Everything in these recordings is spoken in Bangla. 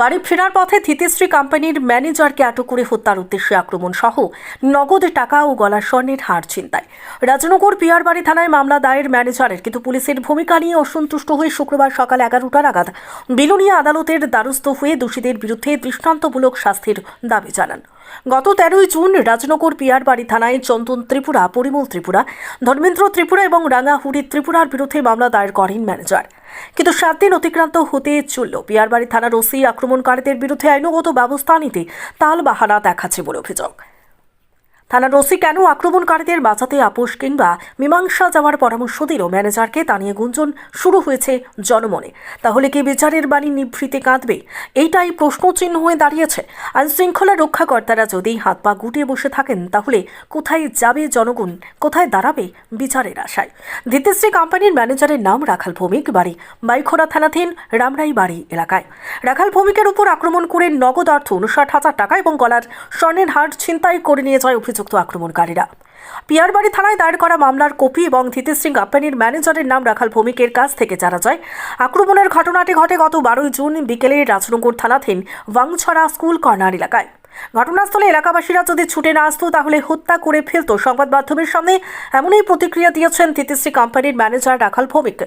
বাড়ি ফেরার পথে থিতিশ্রী কোম্পানির ম্যানেজারকে আটক করে হত্যার উদ্দেশ্যে আক্রমণ সহ নগদ টাকা ও গলার স্বর্ণের হার চিন্তায় রাজনগর পিয়ার বাড়ি থানায় মামলা দায়ের ম্যানেজারের, কিন্তু পুলিশের ভূমিকা নিয়ে অসন্তুষ্ট হয়ে শুক্রবার সকাল এগারোটার নাগাদ বিলুনিয়া আদালতের দ্বারস্থ হয়ে দোষীদের বিরুদ্ধে দৃষ্টান্তমূলক শাস্তির দাবি জানান। গত তেরোই জুন রাজনগর পিয়ার বাড়ি থানায় চন্দন ত্রিপুরা, পরিমল ত্রিপুরা, ধর্মেন্দ্র ত্রিপুরা এবং রাঙাহুড়ি ত্রিপুরার বিরুদ্ধে মামলা দায়ের করেন ম্যানেজার। কিন্তু সাত দিন অতিক্রান্ত হতে চলল। পিয়ারবাড়ি থানার ওসি আক্রমণকারীদের বিরুদ্ধে আইনগত ব্যবস্থা নিতে তাল বাহানা দেখাচ্ছে বলে অভিযোগ। থানার ওসি কেন আক্রমণকারীদের বাঁচাতে আপোষ কিংবা মীমাংসা যাওয়ার পরামর্শ দিল ম্যানেজারকে, তা নিয়ে গুঞ্জন শুরু হয়েছে জনমনে। তাহলে কি বিচারের বাণী নিভৃতে কাঁদবে? এইটাই প্রশ্নচিহ্ন হয়ে দাঁড়িয়েছে। আইন শৃঙ্খলা রক্ষাকর্তারা যদি হাত পা গুটিয়ে বসে থাকেন, তাহলে কোথায় যাবে জনগণ? কোথায় দাঁড়াবে বিচারের আশায়? ধিতিশ্রী কোম্পানির ম্যানেজারের নাম রাখাল ভৌমিক, বাড়ি বাইখোড়া থানাধীন রামরাই বাড়ি এলাকায়। রাখাল ভৌমিকের উপর আক্রমণ করে নগদ অর্থ উনষাট হাজার টাকা এবং গলার স্বর্ণের হার ছিনতাই করে নিয়ে যায় অভিযুক্ত আক্রমণকারীরা। পিয়ারবাড়ি থানায় দায়ের করা মামলার কপি এবং ধৃতিশ্রী কোম্পানির ম্যানেজারের নাম রাখাল ভৌমিকের কাছ থেকে জানা যায়, আক্রমণের ঘটনাটি ঘটে গত বারোই জুন বিকেলে রাজনগর থানাধীন ওয়াংছড়া স্কুল কর্নার এলাকায়। ঘটনাস্থলে এলাকাবাসীরা যদি ছুটে না আসতো, তাহলে হত্যা করে ফেলতো। সংবাদ মাধ্যমের সামনে এমনই প্রতিক্রিয়া দিয়েছেন তিতিশ্রী কোম্পানির ম্যানেজার রাখাল ভৌমিক।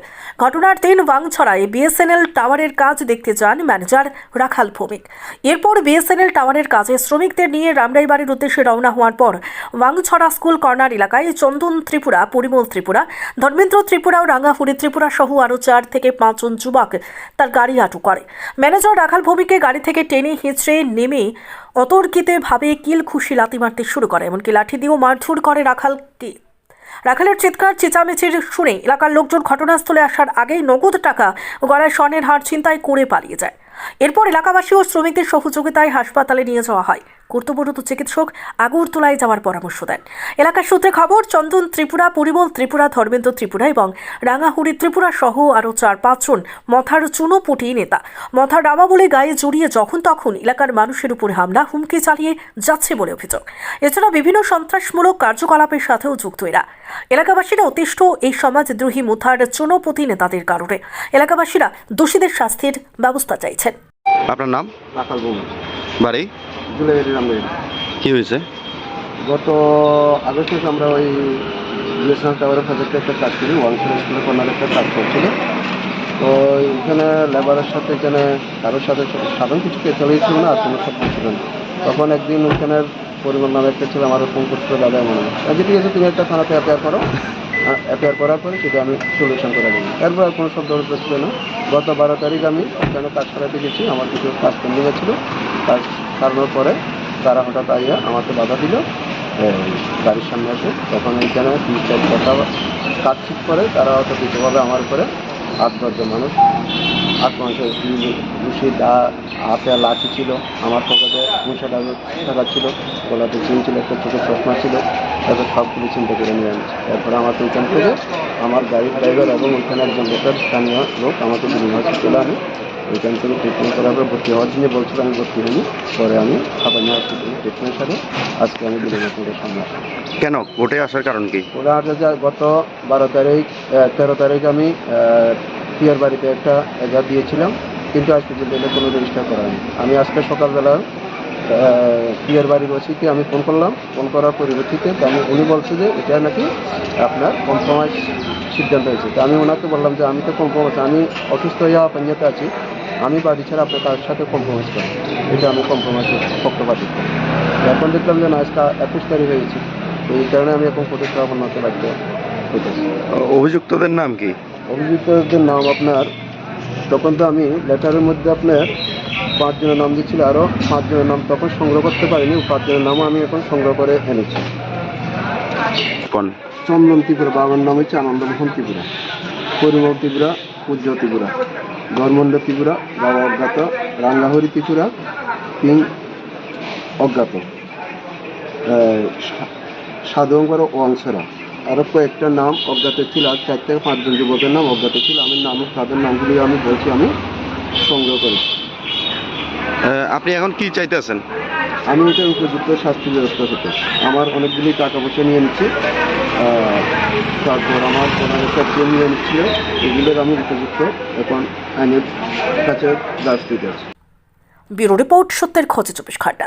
ঘটনার দিন ওয়াংছড়ায় বিএসএনএল টাওয়ারের কাজ দেখতে যান ম্যানেজার রাখাল ভৌমিক। এরপর বিএসএনএল টাওয়ারের কাজে শ্রমিকদের নিয়ে রামরাই বাড়ির উদ্দেশ্যে রওনা হওয়ার পর ওয়াংছড়া স্কুল কর্নার এলাকায় চন্দন ত্রিপুরা, পরিমল ত্রিপুরা, ধর্মেন্দ্র ত্রিপুরা ও রাঙ্গাহুড়ি ত্রিপুরা সহ আরও চার থেকে পাঁচজন যুবক তার গাড়ি আটক করে। ম্যানেজার রাখাল ভৌমিককে গাড়ি থেকে টেনে হিঁচড়ে নেমে অতর্কিতে ভাবে কিল খুশি লাতি মারতে শুরু করে, এমনকি লাঠি দিয়েও মারধর করে রাখালকে রাখালের চিৎকার, চেঁচামেচির শুনে এলাকার লোকজন ঘটনাস্থলে আসার আগেই নগদ টাকা গলায় স্বর্ণের হার চিন্তায় করে পালিয়ে যায়। এরপর এলাকাবাসী ও শ্রমিকদের সহযোগিতায় হাসপাতালে নিয়ে যাওয়া হয়। কর্তব্যরত চিকিৎসক আগরতলায় যাওয়ার পরামর্শ দেন। এলাকার সূত্রে খবর চন্দন ত্রিপুরা পরিমল ত্রিপুরা ধর্মেন্দ্র ত্রিপুরা এবং রাঙাহুড়ি ত্রিপুরা সহ আরও চার পাঁচজন মথার চুনোপুটি নেতা। মথার ডাবা বলে গায়ে জড়িয়ে যখন তখন এলাকার মানুষের উপর হামলা হুমকি চালিয়ে যাচ্ছে বলে অভিযোগ। এছাড়া বিভিন্ন সন্ত্রাসমূলক কার্যকলাপের সাথেও যুক্ত এরা। এলাকাবাসীরা অতিষ্ঠ এই সমাজদ্রোহী মুথার চুনোপতি নেতাদের কারণে। এলাকাবাসীরা দোষীদের শাস্তির ব্যবস্থা চাইছেন। আপনার নাম? বাড়ি? জুলাইয়ের রামবাড়ি কি হয়েছে? গত আগস্ট আমরা ওই ন্যাশনাল টাওয়ারের প্রজেক্টে একটা কাজ করি ওয়ান স্কুলের কর্নার একটা কাজ করছিল। তো এখানে লেবারের সাথে এখানে কারোর সাথে সাধারণ কিছু চলেই ছিল না আর কোনো সব ছিল না। তখন একদিন ওইখানের পরিবার নামে একটা ছিল আমার ফোন করছিল, দাদা, মনে হয়। আচ্ছা ঠিক আছে, তুমি একটা থানাতে অ্যাপেয়ার করো। অ্যাপেয়ার করার পরে সেটা আমি সলিউশন করে দিই এরপর কোনো শব্দ ছিল না। গত বারো তারিখ আমি ওখানে কাজ করাতে গেছি, আমার কিছু কাজ পেন্ডিং ছিল। কাজ সারানোর পরে তারা হঠাৎ আইয়া আমাকে বাধা দিল গাড়ির সামনে আসে তখন এইখানে তিন চার কথা কাজ ঠিক করে, তারা অত কিছুভাবে আমার উপরে আট দশজন মানুষ। আক্রমণ করে ঘুষি দা হাতে লাঠি ছিল আমার পকেটে পয়সা টাকা ছিল গলাতে চিন ছিল একটা ছোটো চশমা ছিল তাদের সবগুলো চিন্তা করে নিয়ে আনছে তারপরে আমাকে ওইখান থেকে আমার গাড়ির ড্রাইভার এবং ওইখানে একজন লোকের স্থানীয় লোক আমাকে বিভিন্ন হসপিটালে আনে ওইখান থেকে ট্রিটমেন্ট করার পর ভর্তি হওয়ার জন্য বলছিল আমি ভর্তি হইনি পরে আমি সাবানি হসপিটালে ট্রিটমেন্ট সাথে আজকে আমি বিনোদনের সামনে কেন? কোর্টে আসার কারণ কি? ওরা গত বারো তারিখ তেরো তারিখ আমি পিয়ার বাড়িতে একটা এজার দিয়েছিলাম, কিন্তু আজ পর্যন্ত এটা কোনো রেজিস্টার করা হয়নি। আমি আজকে সকালবেলা পিয়ার বাড়ির ওসিকে আমি ফোন করলাম। ফোন করার পরিপ্রেক্ষিতে আমি, উনি বলছে যে এটা নাকি আপনার কম্প্রোমাইজ সিদ্ধান্ত হয়েছে। তো আমি ওনাকে বললাম যে আমি তো কম্প্রোমাইজ, আমি অসুস্থ হয়ে পাঞ্জাতে আছি। আমি বাড়ি ছাড়া আপনার কার সাথে কম্প্রোমাইজ করি এটা আমি কম্প্রোমাইজ পক্ষপাতি এখন দেখলাম যে না, আজকে একুশ তারিখ হয়েছে এই কারণে আমি এখন প্রতিস্থাপন হতে বাধ্য অভিযুক্তদের নাম কি? অভিযুক্তদের নাম আপনার। তখন তো আমি লেটারের মধ্যে আপনার পাঁচজনের নাম দিচ্ছিল আরও পাঁচজনের নাম তখন সংগ্রহ করতে পারিনি পাঁচজনের নামও আমি এখন সংগ্রহ করে এনেছি। চন্দন ত্রিপুরা বাবার নাম হচ্ছে আনন্দমোহন ত্রিপুরা পরিমল ত্রিপুরা পূজ্য ত্রিপুরা ধর্মণ্ড ত্রিপুরা বাবা অজ্ঞাত রাঙ্গাহরি ত্রিপুরা তিন অজ্ঞাত সাধুঙ্কর ওয়াংসরা আরও কয়েকটা নাম অজ্ঞাত ছিল আর চার থেকে পাঁচজন যুবকের নাম অজ্ঞাত ছিল। আমি নাম তাদের নামগুলি আমি বলছি আমি সংগ্রহ করেছি আপনি এখন কি চাইতেছেন? আমি এটার উপযুক্ত শাস্তি ব্যবস্থা করতে আমার অনেকগুলি টাকা পয়সা নিয়ে নিচ্ছি তারপর আমার ওনার একটা ট্রেন নিয়ে নিচ্ছিল এগুলোর আমি উপযুক্ত এখন আইনের কাছে দ্বারস্থ আছি ব্যুরো রিপোর্ট সত্যের খোঁজে চব্বিশ ঘণ্টা।